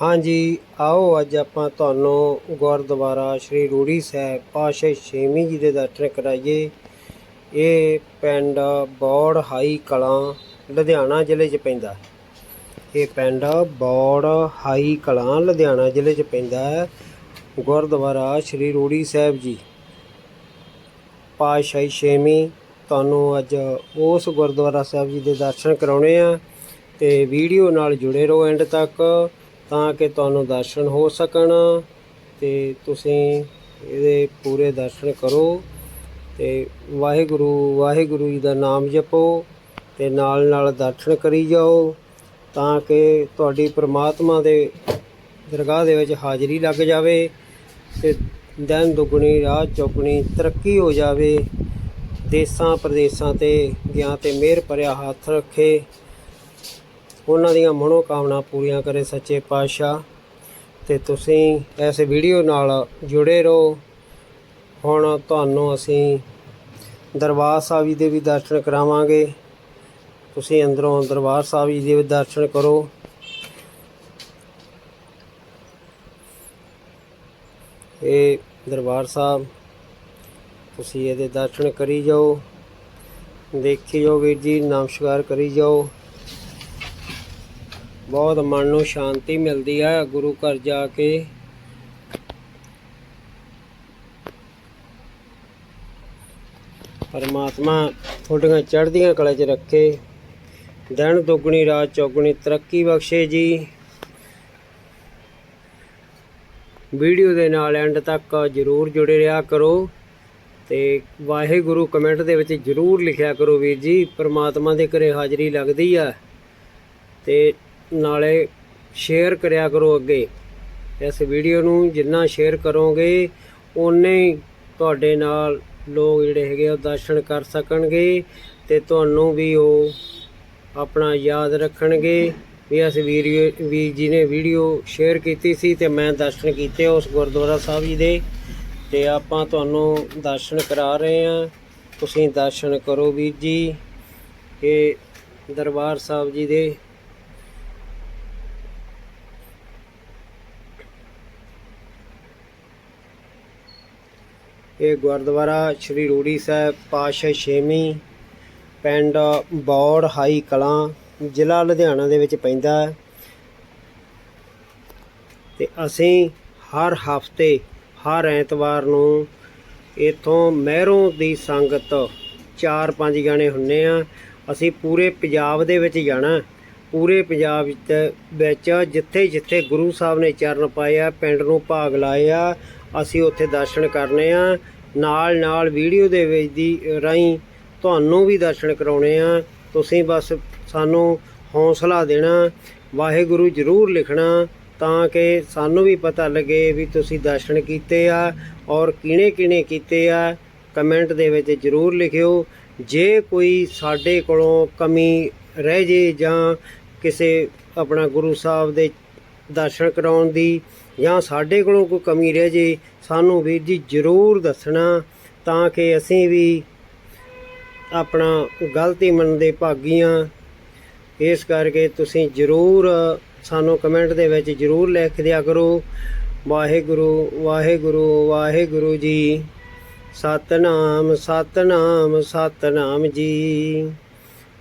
ਹਾਂਜੀ, ਆਓ ਅੱਜ ਆਪਾਂ ਤੁਹਾਨੂੰ ਗੁਰਦੁਆਰਾ ਸ਼੍ਰੀ ਰੂੜੀ ਸਾਹਿਬ ਪਾਸ਼ਾ ਛੇਵੀਂ ਜੀ ਦੇ ਦਰਸ਼ਨ ਕਰਾਈਏ। ਇਹ ਪਿੰਡ ਬੌੜ ਹਾਈ ਕਲਾਂ, ਲੁਧਿਆਣਾ ਜ਼ਿਲ੍ਹੇ 'ਚ ਪੈਂਦਾ ਇਹ ਪਿੰਡ ਬੌੜ ਹਾਈ ਕਲਾਂ, ਲੁਧਿਆਣਾ ਜ਼ਿਲ੍ਹੇ 'ਚ ਪੈਂਦਾ ਹੈ। ਗੁਰਦੁਆਰਾ ਸ਼੍ਰੀ ਰੂੜੀ ਸਾਹਿਬ ਜੀ ਪਾਤਸ਼ਾਹੀ ਛੇਵੀਂ, ਤੁਹਾਨੂੰ ਅੱਜ ਉਸ ਗੁਰਦੁਆਰਾ ਸਾਹਿਬ ਜੀ ਦੇ ਦਰਸ਼ਨ ਕਰਾਉਣੇ ਆ ਤੇ ਵੀਡੀਓ ਨਾਲ ਜੁੜੇ ਰਹੋ ਐਂਡ ਤੱਕ। ਤਾਂ ਕਿ ਤੁਹਾਨੂੰ ਦਰਸ਼ਨ ਹੋ ਸਕਣ ਤੇ ਤੁਸੀਂ ਇਹਦੇ ਪੂਰੇ ਦਰਸ਼ਨ ਕਰੋ ਤੇ ਵਾਹਿਗੁਰੂ ਵਾਹਿਗੁਰੂ ਜੀ ਦਾ ਨਾਮ ਜਪੋ ਤੇ ਨਾਲ ਨਾਲ ਦਰਸ਼ਨ ਕਰੀ ਜਾਓ ਤਾਂ ਕਿ ਤੁਹਾਡੀ ਪ੍ਰਮਾਤਮਾ ਦੇ ਦਰਗਾਹ ਦੇ ਵਿੱਚ ਹਾਜ਼ਰੀ ਲੱਗ ਜਾਵੇ ਤੇ ਦਿਨ ਦੁੱਗਣੀ, ਰਾਤ ਚੌਗਣੀ ਤਰੱਕੀ ਹੋ ਜਾਵੇ। ਦੇਸਾਂ ਪ੍ਰਦੇਸਾਂ ਤੇ ਗਿਆ ਤੇ ਮਿਹਰ ਭਰਿਆ ਹੱਥ ਰੱਖੇ। ਉਹਨਾਂ ਦੀਆਂ ਮਨੋਕਾਮਨਾ ਪੂਰੀਆਂ ਕਰੇ ਸੱਚੇ ਪਾਤਸ਼ਾਹ। ਤੇ ਤੁਸੀਂ ਇਸ ਵੀਡੀਓ ਨਾਲ ਜੁੜੇ ਰਹੋ। ਹੁਣ ਤੁਹਾਨੂੰ ਅਸੀਂ ਦਰਬਾਰ ਸਾਹਿਬ ਜੀ ਦੇ ਵੀ ਦਰਸ਼ਨ ਕਰਾਵਾਂਗੇ। ਤੁਸੀਂ ਅੰਦਰੋਂ ਦਰਬਾਰ ਸਾਹਿਬ ਜੀ ਦੇ ਵੀ ਦਰਸ਼ਨ ਕਰੋ। ਇਹ ਦਰਬਾਰ ਸਾਹਿਬ, ਤੁਸੀਂ ਇਹਦੇ ਦਰਸ਼ਨ ਕਰੀ ਜਾਓ। ਦੇਖੀ ਜਾਓ ਵੀਰ ਜੀ, ਨਮਸਕਾਰ ਕਰੀ ਜਾਓ। ਬਹੁਤ ਮਨ ਨੂੰ ਸ਼ਾਂਤੀ ਮਿਲਦੀ ਹੈ ਗੁਰੂ ਘਰ ਜਾ ਕੇ। ਪਰਮਾਤਮਾ ਤੁਹਾਡੀਆਂ ਚੜ੍ਹਦੀਆਂ ਕਲਾ 'ਚ ਰੱਖੇ। ਦਿਨ ਦੁੱਗਣੀ, ਰਾਤ ਚੌਗਣੀ, ਤਰੱਕੀ ਬਖਸ਼ੇ ਜੀ। ਵੀਡੀਓ ਦੇ ਨਾਲ ਐਂਡ ਤੱਕ ਜਰੂਰ ਜੁੜੇ ਰਿਹਾ ਕਰੋ ਤੇ ਵਾਹਿਗੁਰੂ ਕਮੈਂਟ ਦੇ ਵਿੱਚ ਜਰੂਰ ਲਿਖਿਆ ਕਰੋ ਵੀਰ ਜੀ, ਪਰਮਾਤਮਾ ਦੇ ਘਰੇ ਹਾਜ਼ਰੀ ਲੱਗਦੀ ਆ। ਤੇ ਨਾਲੇ ਸ਼ੇਅਰ ਕਰਿਆ ਕਰੋ ਅੱਗੇ। ਇਸ ਵੀਡੀਓ ਨੂੰ ਜਿੰਨਾ ਸ਼ੇਅਰ ਕਰੋਗੇ ਉਨੇ ਹੀ ਤੁਹਾਡੇ ਨਾਲ ਲੋਕ ਜਿਹੜੇ ਹੈਗੇ ਆ ਉਹ ਦਰਸ਼ਨ ਕਰ ਸਕਣਗੇ ਤੇ ਤੁਹਾਨੂੰ ਵੀ ਉਹ ਆਪਣਾ ਯਾਦ ਰੱਖਣਗੇ ਵੀ ਇਸ ਵੀਡੀਓ ਵੀਰ ਜੀ ਨੇ ਵੀਡੀਓ ਸ਼ੇਅਰ ਕੀਤੀ ਸੀ ਤੇ ਮੈਂ ਦਰਸ਼ਨ ਕੀਤੇ ਉਸ ਗੁਰਦੁਆਰਾ ਸਾਹਿਬ ਜੀ ਦੇ। ਤੇ ਆਪਾਂ ਤੁਹਾਨੂੰ ਦਰਸ਼ਨ ਕਰਾ ਰਹੇ ਹਾਂ। ਤੁਸੀਂ ਦਰਸ਼ਨ ਕਰੋ ਵੀਰ ਜੀ, ਇਹ ਦਰਬਾਰ ਸਾਹਿਬ ਜੀ ਦੇ ਇਹ ਗੁਰਦੁਆਰਾ ਸ਼੍ਰੀ ਰੂੜੀ ਸਾਹਿਬ, ਪਾਤਸ਼ਾਹ ਛੇਵੀਂ ਪਿੰਡ ਬੌੜ ਹਾਈ ਕਲਾਂ, ਜ਼ਿਲ੍ਹਾ ਲੁਧਿਆਣਾ ਦੇ ਵਿੱਚ ਪੈਂਦਾ ਹੈ। ਤੇ ਅਸੀਂ ਹਰ ਹਫ਼ਤੇ, ਹਰ ਐਤਵਾਰ ਨੂੰ ਇਥੋਂ ਮਹਿਰੋਂ ਦੀ ਸੰਗਤ 4-5 ਜਾਣੇ ਹੁੰਨੇ ਆ ਅਸੀਂ ਪੂਰੇ ਪੰਜਾਬ ਦੇ ਵਿੱਚ ਜਾਣਾ। ਪੂਰੇ ਪੰਜਾਬ ਵਿੱਚ ਵਿੱਚ ਜਿੱਥੇ ਜਿੱਥੇ ਗੁਰੂ ਸਾਹਿਬ ਨੇ ਚਰਨ ਪਾਏ ਆ ਪਿੰਡ ਨੂੰ ਭਾਗ ਲਾਇਆ ਅਸੀਂ ਉੱਥੇ ਦਰਸ਼ਨ ਕਰਨੇ ਆ। ਨਾਲ ਨਾਲ ਵੀਡੀਓ ਦੇ ਵਿੱਚ ਦੀ ਰਾਹੀਂ ਤੁਹਾਨੂੰ ਵੀ ਦਰਸ਼ਨ ਕਰਾਉਣੇ ਆ। ਤੁਸੀਂ ਬਸ ਸਾਨੂੰ ਹੌਸਲਾ ਦੇਣਾ, ਵਾਹਿਗੁਰੂ ਜ਼ਰੂਰ ਲਿਖਣਾ ਤਾਂ ਕਿ ਸਾਨੂੰ ਵੀ ਪਤਾ ਲੱਗੇ ਵੀ ਤੁਸੀਂ ਦਰਸ਼ਨ ਕੀਤੇ ਆ ਔਰ ਕਿਹਨੇ ਕਿਹਨੇ ਕੀਤੇ ਆ। ਕਮੈਂਟ ਦੇ ਵਿੱਚ ਜ਼ਰੂਰ ਲਿਖਿਓ। ਜੇ ਕੋਈ ਸਾਡੇ ਕੋਲੋਂ ਕਮੀ ਰਹਿ ਜੇ ਜਾਂ ਕਿਸੇ ਆਪਣਾ ਗੁਰੂ ਸਾਹਿਬ ਦੇ ਦਰਸ਼ਨ ਕਰਾਉਣ ਦੀ ਜਾਂ ਸਾਡੇ ਕੋਲੋਂ ਕੋਈ ਕਮੀ ਰਹਿ ਜੇ, ਸਾਨੂੰ ਵੀਰ ਜੀ ਜ਼ਰੂਰ ਦੱਸਣਾ ਤਾਂ ਕਿ ਅਸੀਂ ਵੀ ਆਪਣਾ ਗਲਤੀ ਮੰਨਦੇ ਭਾਗੀਆਂ। ਇਸ ਕਰਕੇ ਤੁਸੀਂ ਜ਼ਰੂਰ ਸਾਨੂੰ ਕਮੈਂਟ ਦੇ ਵਿੱਚ ਜ਼ਰੂਰ ਲਿਖ ਦਿਆ ਕਰੋ। ਵਾਹਿਗੁਰੂ ਵਾਹਿਗੁਰੂ ਵਾਹਿਗੁਰੂ ਜੀ। ਸਤਨਾਮ ਸਤਨਾਮ ਸਤਨਾਮ ਜੀ।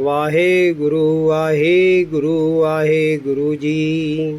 ਵਾਹਿਗੁਰੂ ਵਾਹਿਗੁਰੂ ਵਾਹਿਗੁਰੂ ਜੀ।